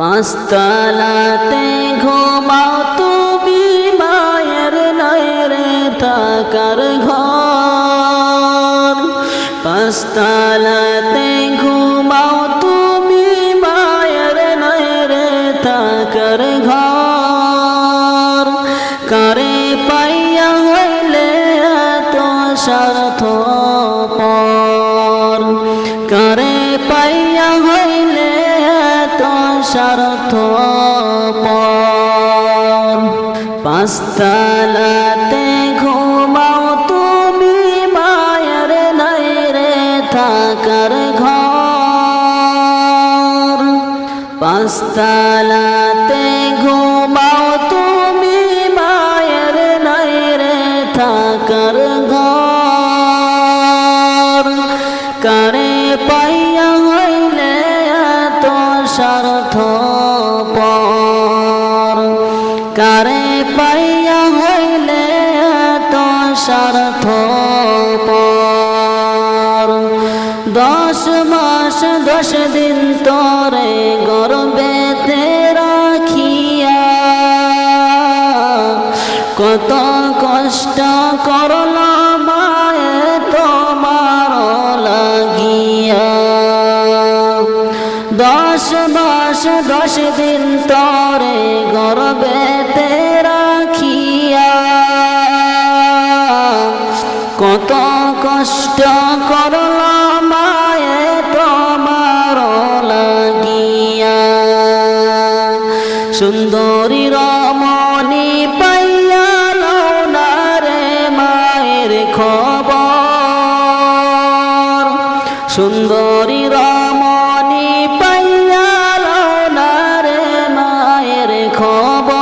পাঁচতলাতে ঘুমাও তুমি মায়ের নয়রে থাকার ঘর। পাঁচতলাতে ঘুমাও তুমি মায়ের নয়রে থাকার ঘর। কারে পাইয়া হইলে এত স্বার্থ স্বার্থ পাঁচতলাতে ঘুমাও তুমি মায়ের নাই রে থাকার ঘর। পাঁচতলাতে কারে পাইয়া হইলে এত স্বার্থ দশ মাস, দশ দিন তরে গর্বেতে রাখিয়া কত কষ্ট করল মায়ে তোমার লাগিয়া। দশ মাস, দশ দিন তরে গর্বেতে কত কষ্ট করল মায়ে তোমার লাগিয়া। সুন্দরী রমণী পাইয়া রে মায়ের খবর। সুন্দরী রমণী পাইয়া রে মায়ের খবর।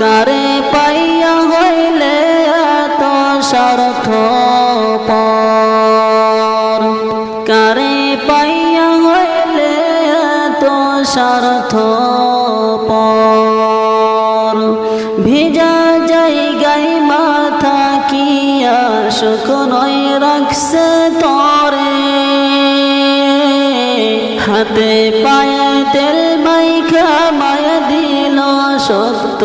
কারে পাইয়া স্বার্থ পর কারে পাইয়া হইলে এত স্বার্থ পর ভিজা জায়গায় মাথা কিয়া শুকনোয় রাখছে তরে। হাতে পায়ে তেল মাইখা মায়া দিল শক্ত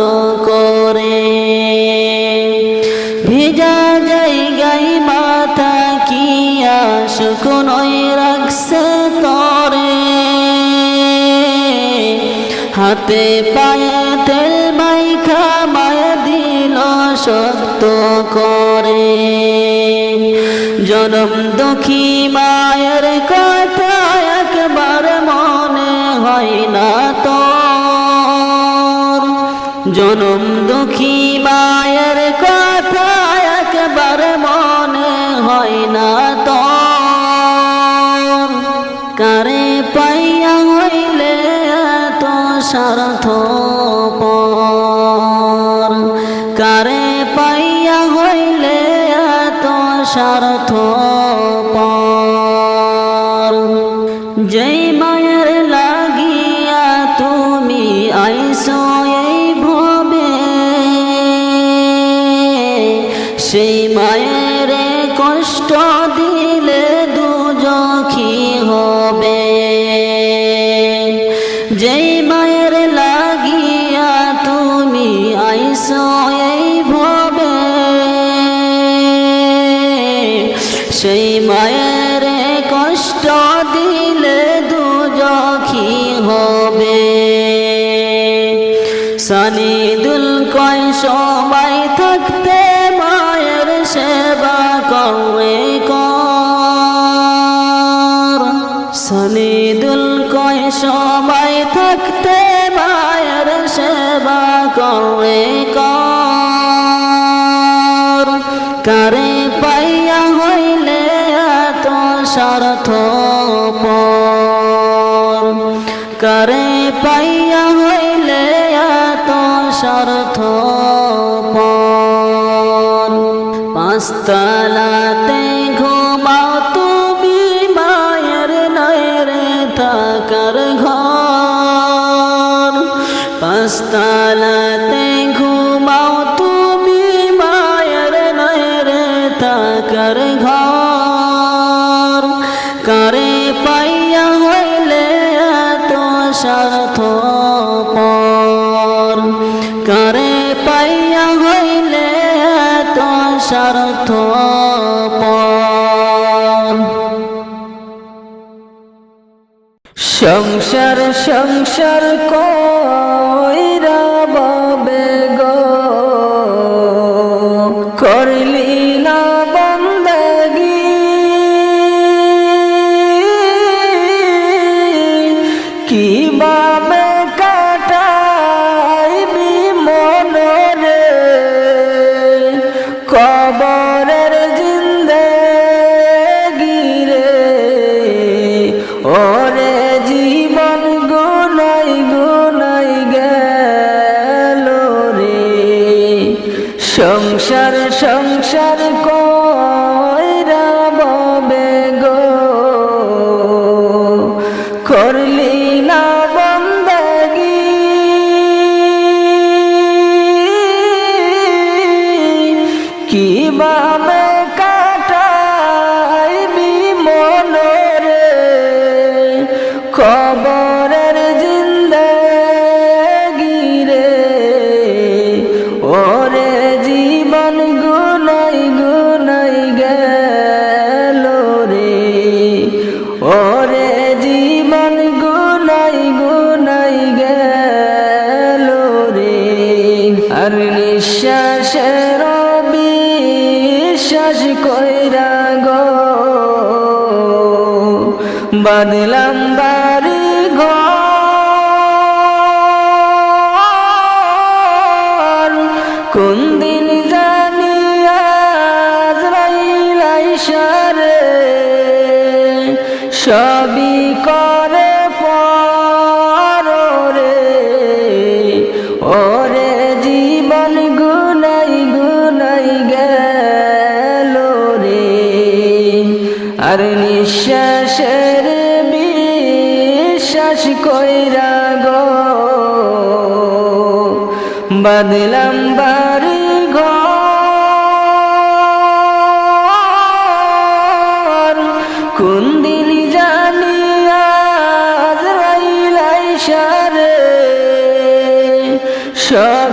হাতে পায়ে তেল মাইখা মায়া দিল শক্ত করে। জনম দুঃখী মায়ের কথা একবার মনে হয় না। স্বার্থ পর। কারে পাইয়া হইলে এত স্বার্থপর যেই মায়ের লাগিয়া তুমি আইসো এই ভবে। সেই মায়ের কষ্ট দিলে দুজখী হবে। সানিদুল কয় সময় থাকতে মায়ের সেবা করে কর? সানিদুল কয় সময় থাকতে করে কর পাইয়া হইলে এত স্বার্থ কারে পাইয়া হইলে এত স্বার্থ পাঁচতলাতে সংসার সংসার কইরা বাবে গো? করলি বিশ্বাস কইরা গো। বাদলাম বাড়ি ঘর। কোন দিন জানি আজরাইল আইসারে সবই করে আর নিঃশ্বাসের বিশ্বাস কইরা গো, বাদলাম বাড়ি ঘর কোন দিন জানি আজরাইল আইসারে সবই করে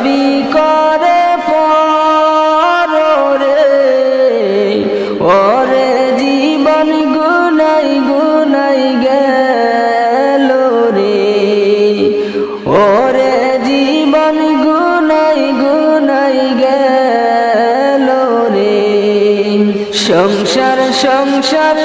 সংসার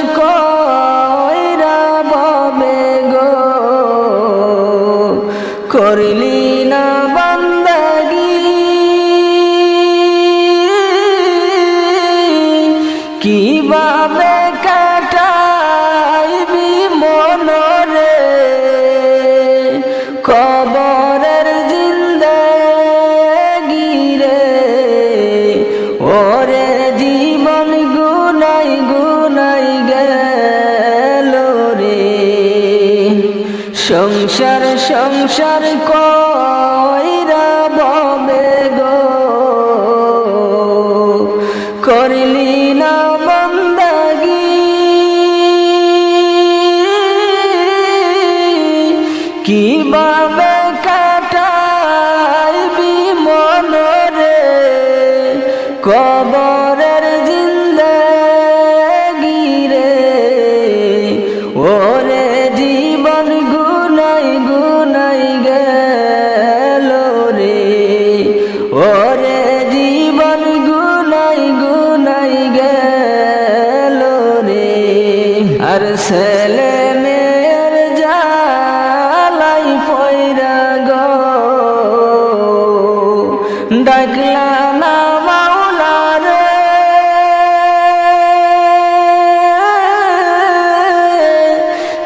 সংসার সংসার কইরা ববে গো। করলি না বন্দাগি। কীভাবে কাটাইবি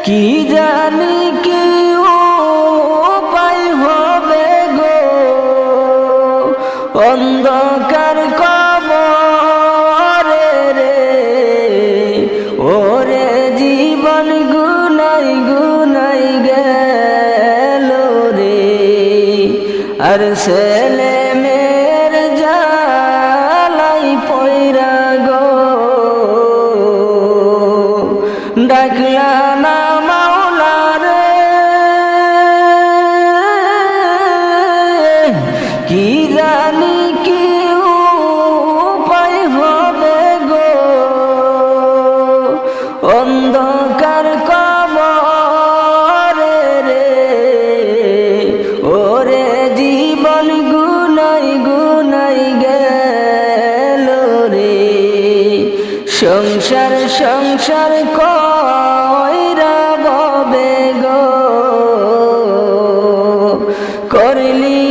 কি জানি কি উপায় হবে গো? অন্ধকার কবরে রে, ওরে জীবন গুনাই গুনাই গেল রে। আর সংসার কইরা ববে গো? করলি